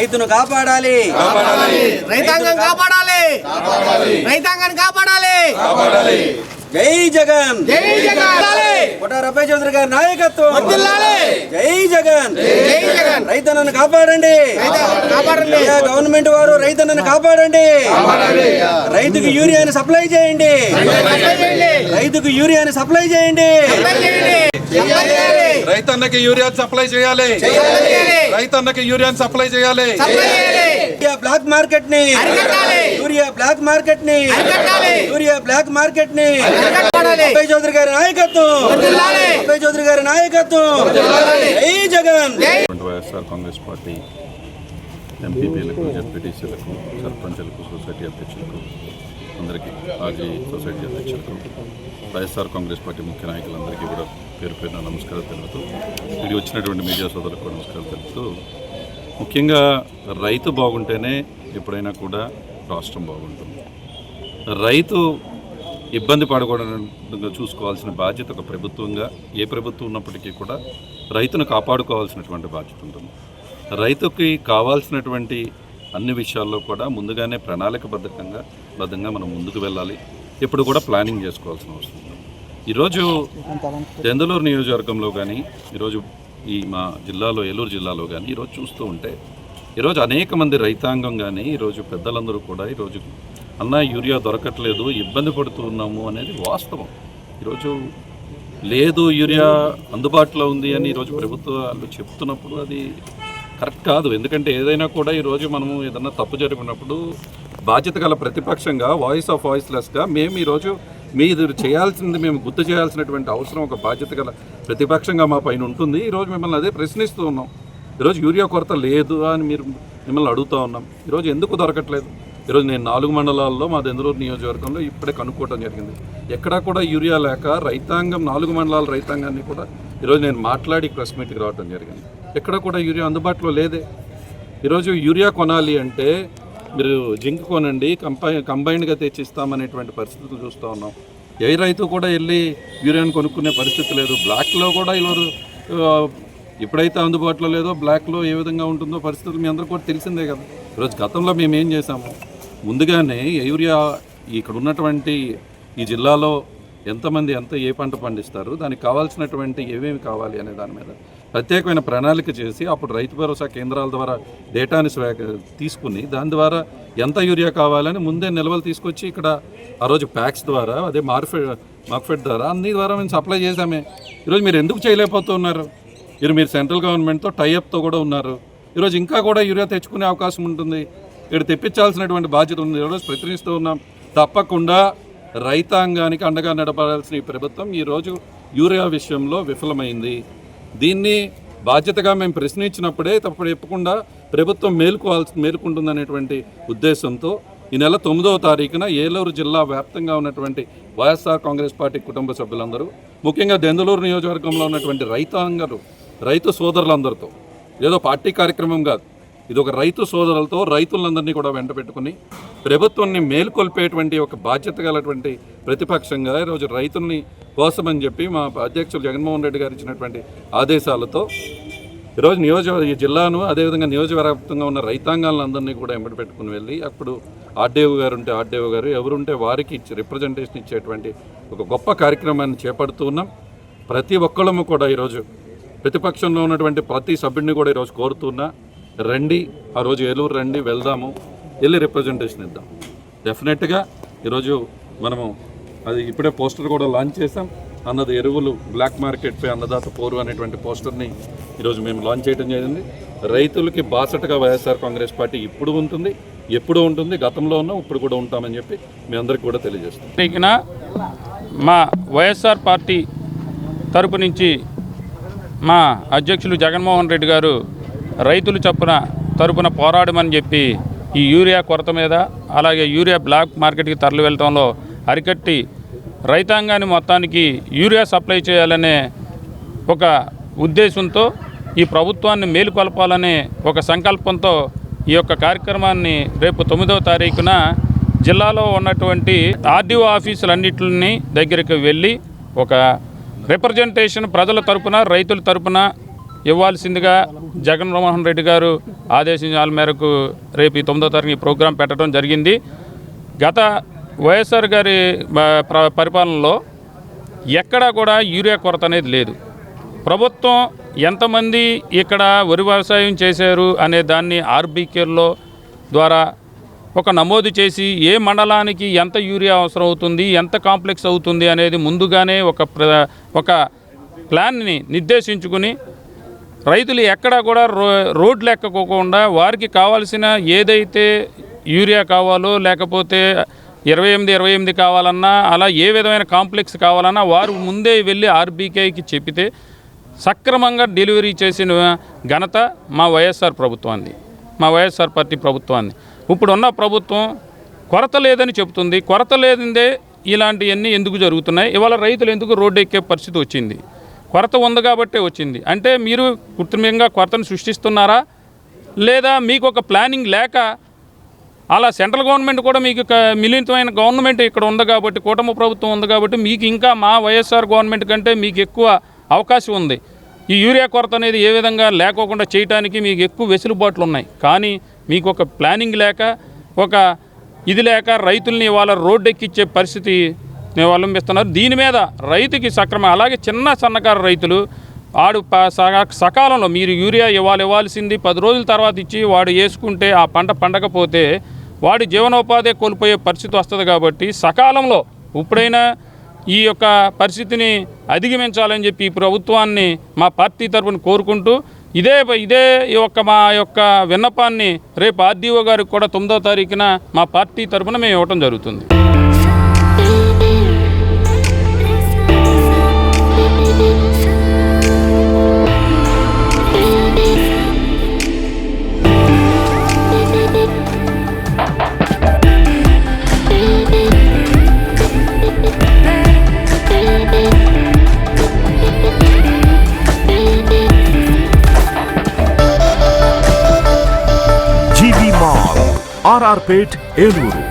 రైతును కాపాడాలి. రైతాంగం కాపాడాలి. రైతాంగాన్ని కాపాడాలి. జై జగన్. జై జగన్. కొట్టార అబ్బాయి చౌదరి గారి నాయకత్వం. జై జగన్. జై జగన్. రైతన్నను కాపాడండి. కాపాడండి. గవర్నమెంట్ వారు రైతన్నను కాపాడండి. రైతుకు యూరియాని సప్లై చేయండి. సప్లై చేయండి. రైతుకు యూరియాని సప్లై చేయండి. రైతన్నకి యూరియా సప్లై చేయాలి. రైతన్నకి యూరియా సప్లై చేయాలి సప్లై చేయాలి. యూరియా బ్లాక్ మార్కెట్ని. యూరియా బ్లాక్ మార్కెట్ని. యూరియా బ్లాక్ మార్కెట్ని. అబ్బాయి చౌదరి గారి నాయకత్వం. అబ్బాయి చౌదరి గారి నాయకత్వం జై జగన్ వైఎస్ఆర్ కాంగ్రెస్ పార్టీ ఎంపీపీలకు జడ్పీటీసీలకు సర్పంచులకు సొసైటీ అధ్యక్షులకు అందరికీ మాజీ సొసైటీ అధ్యక్షులకు వైఎస్ఆర్ కాంగ్రెస్ పార్టీ ముఖ్య నాయకులందరికీ కూడా పేరు పేరున నమస్కారం తెలుపుతూ ఇది వచ్చినటువంటి మీడియా సోదరులకు కూడా నమస్కారం తెలుపుతూ ముఖ్యంగా రైతు బాగుంటేనే ఎప్పుడైనా కూడా రాష్ట్రం బాగుంటుంది. రైతు ఇబ్బంది పడకూడదు చూసుకోవాల్సిన బాధ్యత ఒక ప్రభుత్వంగా ఏ ప్రభుత్వం ఉన్నప్పటికీ కూడా రైతును కాపాడుకోవాల్సినటువంటి బాధ్యత ఉంటుంది. రైతుకి కావాల్సినటువంటి అన్ని విషయాల్లో కూడా ముందుగానే ప్రణాళికబద్ధకంగా బద్ధంగా మనం ముందుకు వెళ్ళాలి. ఎప్పుడు కూడా ప్లానింగ్ చేసుకోవాల్సిన అవసరం ఉంది. ఈరోజు దెందలూరు నియోజకవర్గంలో కానీ ఈరోజు ఈ మా జిల్లాలో ఏలూరు జిల్లాలో కానీ ఈరోజు చూస్తూ ఉంటే ఈరోజు అనేక మంది రైతాంగం కానీ ఈరోజు పెద్దలందరూ కూడా ఈరోజు అన్న యూరియా దొరకట్లేదు ఇబ్బంది పడుతూ ఉన్నాము అనేది వాస్తవం. ఈరోజు లేదు యూరియా అందుబాటులో ఉంది అని ఈరోజు ప్రభుత్వాలు చెప్తున్నప్పుడు అది కరెక్ట్ కాదు. ఎందుకంటే ఏదైనా కూడా ఈరోజు మనము ఏదైనా తప్పు జరిగినప్పుడు బాధ్యత గల ప్రతిపక్షంగా వాయిస్ ఆఫ్ వాయిస్లెస్గా మేము ఈరోజు మీరు చేయాల్సింది మేము గుర్తు చేయాల్సినటువంటి అవసరం ఒక బాధ్యత గల ప్రతిపక్షంగా మా పైన ఉంటుంది. ఈరోజు మిమ్మల్ని అదే ప్రశ్నిస్తూ ఉన్నాం. ఈరోజు యూరియా కొరత లేదు అని మీరు మిమ్మల్ని అడుగుతూ ఉన్నాం. ఈరోజు ఎందుకు దొరకట్లేదు? ఈరోజు నేను నాలుగు మండలాల్లో మా దెందులూరు నియోజకవర్గంలో ఇప్పుడే కనుక్కోవడం జరిగింది. ఎక్కడా కూడా యూరియా లేక రైతాంగం నాలుగు మండలాల రైతాంగాన్ని కూడా ఈరోజు నేను మాట్లాడి ప్రెస్ మీట్కి రావడం జరిగింది. ఎక్కడ కూడా యూరియా అందుబాటులో లేదే. ఈరోజు యూరియా కొనాలి అంటే మీరు జింక్ కొనండి కంపై కంబైన్డ్గా తెచ్చిస్తామనేటువంటి పరిస్థితులు చూస్తూ ఉన్నాం. ఏ రైతు కూడా వెళ్ళి యూరియాను కొనుక్కునే పరిస్థితి లేదు. బ్లాక్లో కూడా ఈరోజు ఎప్పుడైతే అందుబాటులో లేదో బ్లాక్లో ఏ విధంగా ఉంటుందో పరిస్థితులు మీ అందరూ కూడా తెలిసిందే కదా. ఈరోజు గతంలో మేము ఏం చేసాము ముందుగానే యూరియా ఇక్కడ ఉన్నటువంటి ఈ జిల్లాలో ఎంతమంది ఎంత ఏ పంట పండిస్తారు? దానికి కావాల్సినటువంటి ఏమేమి కావాలి అనే దాని మీద ప్రత్యేకమైన ప్రణాళిక చేసి అప్పుడు రైతు భరోసా కేంద్రాల ద్వారా డేటాని స్వా తీసుకుని దాని ద్వారా ఎంత యూరియా కావాలని ముందే నిల్వలు తీసుకొచ్చి ఇక్కడ ఆ రోజు ప్యాక్స్ ద్వారా అదే మార్ఫెడ్ మార్ఫెడ్ ద్వారా అన్ని ద్వారా మేము సప్లై చేసామే ఈరోజు మీరు ఎందుకు చేయలేకపోతున్నారు? మీరు మీరు సెంట్రల్ గవర్నమెంట్తో టైఅప్తో కూడా ఉన్నారు. ఈరోజు ఇంకా కూడా యూరియా తెచ్చుకునే అవకాశం ఉంటుంది. ఇక్కడ తెప్పించాల్సినటువంటి బాధ్యత ఉంది. ఈరోజు ప్రయత్నిస్తూ ఉన్నాం. తప్పకుండా రైతాంగానికి అండగా నడపాల్సిన ఈ ప్రభుత్వం ఈరోజు యూరియా విషయంలో విఫలమైంది. దీన్ని బాధ్యతగా మేము ప్రశ్నించినప్పుడే తప్పుడు చెప్పకుండా ప్రభుత్వం మేలుకోవాల్సి మేలుకుంటుందనేటువంటి ఉద్దేశంతో ఈ నెల తొమ్మిదవ తారీఖున ఏలూరు జిల్లా వ్యాప్తంగా ఉన్నటువంటి వైఎస్ఆర్ కాంగ్రెస్ పార్టీ కుటుంబ సభ్యులందరూ ముఖ్యంగా దెందులూరు నియోజకవర్గంలో ఉన్నటువంటి రైతాంగరు రైతు సోదరులందరితో ఏదో పార్టీ కార్యక్రమం కాదు ఇది ఒక రైతు సోదరులతో రైతులందరినీ కూడా వెంట పెట్టుకుని ప్రభుత్వాన్ని మేల్కొల్పేటువంటి ఒక బాధ్యత గలటువంటి ప్రతిపక్షంగా ఈరోజు రైతుల్ని కోసమని చెప్పి మా అధ్యక్షులు జగన్మోహన్ రెడ్డి గారు ఇచ్చినటువంటి ఆదేశాలతో ఈరోజు నియోజకవర్గ ఈ జిల్లాను అదేవిధంగా నియోజకవర్గంగా ఉన్న రైతాంగాలందరినీ కూడా ఎంబడి పెట్టుకుని వెళ్ళి అప్పుడు ఆర్డీఓ గారు ఉంటే ఆర్డీఓ గారు ఎవరుంటే వారికి ఇచ్చి రిప్రజెంటేషన్ ఇచ్చేటువంటి ఒక గొప్ప కార్యక్రమాన్ని చేపడుతూ ఉన్నాం. ప్రతి ఒక్కళ్ళము కూడా ఈరోజు ప్రతిపక్షంలో ఉన్నటువంటి ప్రతి సభ్యుడిని కూడా ఈరోజు కోరుతున్నా రండి ఆ రోజు ఏలూరు రండి వెళ్దాము వెళ్ళి రిప్రజెంటేషన్ ఇద్దాం. డెఫినెట్గా ఈరోజు మనము అది ఇప్పుడే పోస్టర్ కూడా లాంచ్ చేసాం అన్నది ఎరువులు బ్లాక్ మార్కెట్పై అన్నదాత పోరు అనేటువంటి పోస్టర్ని ఈరోజు మేము లాంచ్ చేయడం జరిగింది. రైతులకి బాసటగా వైఎస్ఆర్ కాంగ్రెస్ పార్టీ ఇప్పుడు ఉంటుంది ఎప్పుడు ఉంటుంది గతంలో ఉన్నాం ఇప్పుడు కూడా ఉంటామని చెప్పి మీ అందరికీ కూడా తెలియజేస్తాం మా వైఎస్ఆర్ పార్టీ తరపు నుంచి మా అధ్యక్షులు జగన్మోహన్ రెడ్డి గారు రైతులు చప్పున తరపున పోరాడమని చెప్పి ఈ యూరియా కొరత మీద అలాగే యూరియా బ్లాక్ మార్కెట్కి తరలి వెళ్ళడంలో అరికట్టి రైతాంగాన్ని మొత్తానికి యూరియా సప్లై చేయాలనే ఒక ఉద్దేశంతో ఈ ప్రభుత్వాన్ని మేలుకొల్పాలనే ఒక సంకల్పంతో ఈ యొక్క కార్యక్రమాన్ని రేపు తొమ్మిదవ తారీఖున జిల్లాలో ఉన్నటువంటి ఆర్డీఓ ఆఫీసులన్నింటిని దగ్గరికి వెళ్ళి ఒక రిప్రజెంటేషన్ ప్రజల తరపున రైతుల తరపున ఇవ్వాల్సిందిగా జగన్మోహన్ రెడ్డి గారు ఆదేశించాల మేరకు రేపు ఈ తొమ్మిదో తారీఖు ఈ ప్రోగ్రాం పెట్టడం జరిగింది. గత వైఎస్ఆర్ గారి ప్ర- పరిపాలనలో ఎక్కడా కూడా యూరియా కొరత అనేది లేదు. ప్రభుత్వం ఎంతమంది ఇక్కడ వరి వ్యవసాయం చేశారు అనే దాన్ని ఆర్బీకేల్లో ద్వారా ఒక నమోదు చేసి ఏ మండలానికి ఎంత యూరియా అవసరం అవుతుంది ఎంత కాంప్లెక్స్ అవుతుంది అనేది ముందుగానే ఒక ప్ర- ఒక ప్లాన్ని నిర్దేశించుకుని రైతులు ఎక్కడా కూడా రో రోడ్లు ఎక్కకోకుండా వారికి కావాల్సిన ఏదైతే యూరియా కావాలో లేకపోతే ఇరవై ఎనిమిది ఇరవై ఎనిమిది కావాలన్నా అలా ఏ విధమైన కాంప్లెక్స్ కావాలన్నా వారు ముందే వెళ్ళి ఆర్బీకేకి చెప్పితే సక్రమంగా డెలివరీ చేసిన ఘనత మా వైఎస్ఆర్ ప్రభుత్వాన్ని మా వైఎస్ఆర్ పార్టీ ప్రభుత్వాన్ని ఇప్పుడున్న ప్రభుత్వం కొరత లేదని చెబుతుంది. కొరత లేదందే ఇలాంటివన్నీ ఎందుకు జరుగుతున్నాయి? ఇవాళ రైతులు ఎందుకు రోడ్డు ఎక్కే పరిస్థితి వచ్చింది? కొరత ఉంది కాబట్టే వచ్చింది. అంటే మీరు కృత్రిమంగా కొరతను సృష్టిస్తున్నారా? లేదా మీకు ఒక ప్లానింగ్ లేక అలా సెంట్రల్ గవర్నమెంట్ కూడా మీకు మిలితమైన గవర్నమెంట్ ఇక్కడ ఉంది కాబట్టి కూటమి ప్రభుత్వం ఉంది కాబట్టి మీకు ఇంకా మా వైఎస్ఆర్ గవర్నమెంట్ కంటే మీకు ఎక్కువ అవకాశం ఉంది. ఈ యూరియా కొరత అనేది ఏ విధంగా లేకోకుండా చేయడానికి మీకు ఎక్కువ వెసులుబాట్లు ఉన్నాయి. కానీ మీకు ఒక ప్లానింగ్ లేక ఒక ఇది లేక రైతుల్ని ఇవాళ రోడ్డు ఎక్కిచ్చే పరిస్థితి అవలంబిస్తున్నారు. దీని మీద రైతుకి సక్రమ అలాగే చిన్న సన్నకారు రైతులు ఆడు ప- సగా- సకాలంలో మీరు యూరియా ఇవ్వాలి ఇవ్వాల్సింది పది రోజుల తర్వాత ఇచ్చి వాడు వేసుకుంటే ఆ పంట పండకపోతే వాడి జీవనోపాధి కోల్పోయే పరిస్థితి వస్తుంది కాబట్టి సకాలంలో ఇప్పుడైనా ఈ యొక్క పరిస్థితిని అధిగమించాలని చెప్పి ఈ ప్రభుత్వాన్ని మా పార్టీ తరఫున కోరుకుంటూ ఇదే ఇదే ఈ యొక్క మా యొక్క విన్నపాన్ని రేపు ఆర్డీఓ గారికి కూడా తొమ్మిదో తారీఖున మా పార్టీ తరఫున మేము ఇవ్వటం జరుగుతుంది. ఆర్ఆర్పేట్ ఏలూరు.